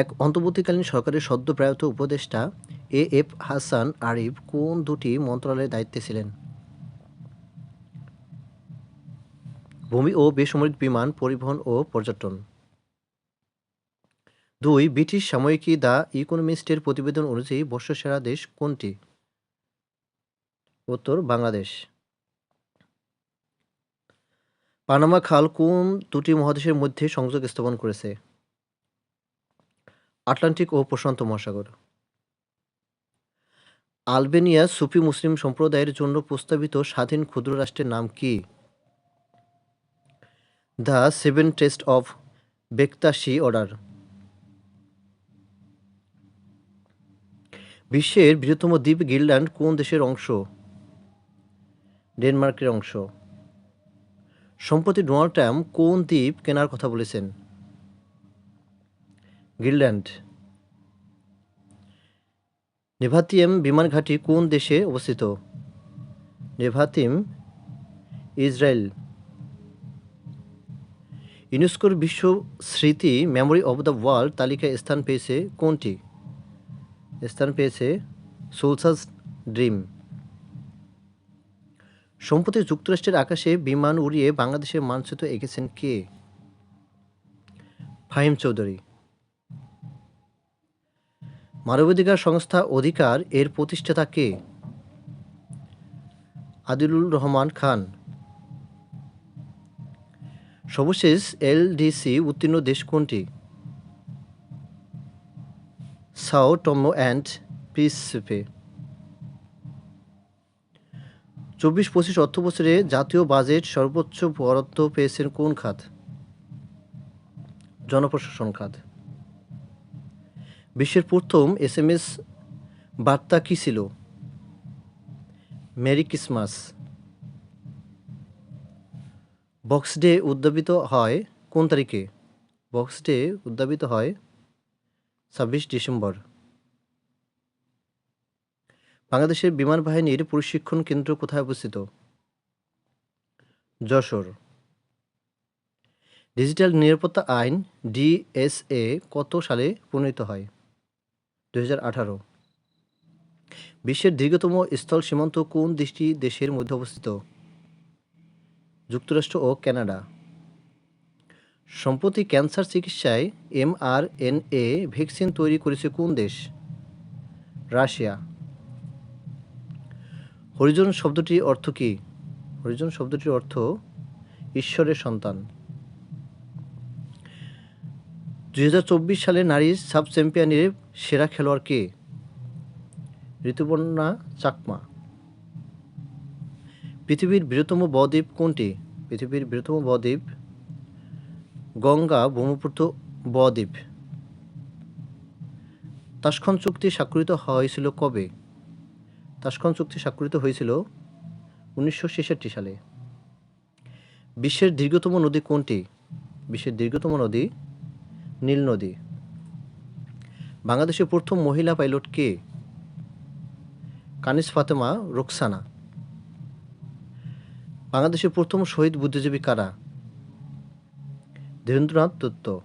এক অন্তর্বর্তীকালীন সরকারের সদ্য প্রয়াত উপদেষ্টা এ এফ হাসান আরিফ কোন দুটি মন্ত্রণালয়ের দায়িত্বে ছিলেন? ভূমি ও বেসামরিক বিমান পরিবহন ও পর্যটন। দুই, ব্রিটিশ সাময়িকী দ্য ইকোনমিস্টের প্রতিবেদন অনুযায়ী বর্ষসেরা দেশ কোনটি? উত্তর, বাংলাদেশ। পানামা খাল কোন দুটি মহাদেশের মধ্যে সংযোগ স্থাপন করেছে? আটলান্টিক ও প্রশান্ত মহাসাগর। আলবেনিয়া সুফি মুসলিম সম্প্রদায়ের জন্য প্রস্তাবিত স্বাধীন ক্ষুদ্র রাষ্ট্রের নাম কি? The seven test of Bektashi order. বিশ্বের বৃহত্তম দ্বীপ গ্রিনল্যান্ড কোন দেশের অংশ? ডেনমার্কের অংশ। সম্প্রতি ডোনাল্ড ট্রাম্প কোন দ্বীপ কেনার কথা বলেছেন? গ্রিনল্যান্ড। নেভাতিয়াম বিমান ঘাঁটি কোন দেশে অবস্থিত? Nevatim Israel. ইউনেস্কোর বিশ্ব স্মৃতি মেমোরি অব দ্য ওয়ার্ল্ড তালিকায় স্থান পেয়েছে কোনটি? স্থান পেয়েছে সোলসাস ড্রিম। সম্প্রতি যুক্তরাষ্ট্রের আকাশে বিমান উড়িয়ে বাংলাদেশের মানচিত্র এঁকেছেন কে? ফাহিম চৌধুরী। মানবাধিকার সংস্থা অধিকার এর প্রতিষ্ঠাতা কে? আদিলুর রহমান খান। সর্বশেষ এলডিসি উত্তীর্ণ দেশ কোনটি? সাও টমো অ্যান্ড প্রিন্সিপে চব্বিশ পঁচিশ অর্থ বছরে জাতীয় বাজেট সর্বোচ্চ বরাদ্দ পেয়েছেন কোন খাত? জনপ্রশাসন খাত। বিশ্বের প্রথম এস এম এস বার্তা কী ছিল? Merry Christmas. বক্স ডে উদ্যাপিত হয় কোন তারিখে? বক্স ডে উদ্যাপিত হয় ছাব্বিশ ডিসেম্বর। বাংলাদেশের বিমান বাহিনীর প্রশিক্ষণ কেন্দ্র কোথায় অবস্থিত? যশোর। ডিজিটাল নিরাপত্তা আইন ডিএসএ কত সালে প্রণীত হয়? দু বিশ্বের দীর্ঘতম স্থল সীমান্ত কোন দেশটি দেশের মধ্যে অবস্থিত? যুক্তরাষ্ট্র ও কানাডা। সম্প্রতি ক্যান্সার চিকিৎসায় এমআরএনএ ভ্যাকসিন তৈরি করেছে কোন দেশ? রাশিয়া। হরিজন শব্দটির অর্থ কী? হরিজন শব্দটির অর্থ ঈশ্বরের সন্তান। দুই হাজার চব্বিশ সালে নারী সাব চ্যাম্পিয়নের সেরা খেলোয়াড় কে? ঋতুপর্ণা চাকমা। পৃথিবীর বৃহত্তম বদ্বীপ কোনটি? পৃথিবীর বৃহত্তম বদ্বীপ গঙ্গা ব্রহ্মপুত্র বদ্বীপ তাসখন চুক্তি স্বাক্ষরিত হয়েছিল কবে? তাসখন চুক্তি স্বাক্ষরিত হয়েছিল উনিশশো ছেষট্টি সালে। বিশ্বের দীর্ঘতম নদী কোনটি? বিশ্বের দীর্ঘতম নদী নীল নদী। বাংলাদেশের প্রথম মহিলা পাইলট কে? কানিস ফাতেমা রোকসানা। বাংলাদেশের প্রথম শহীদ বুদ্ধিজীবী কারা? ধীরেন্দ্রনাথ দত্ত।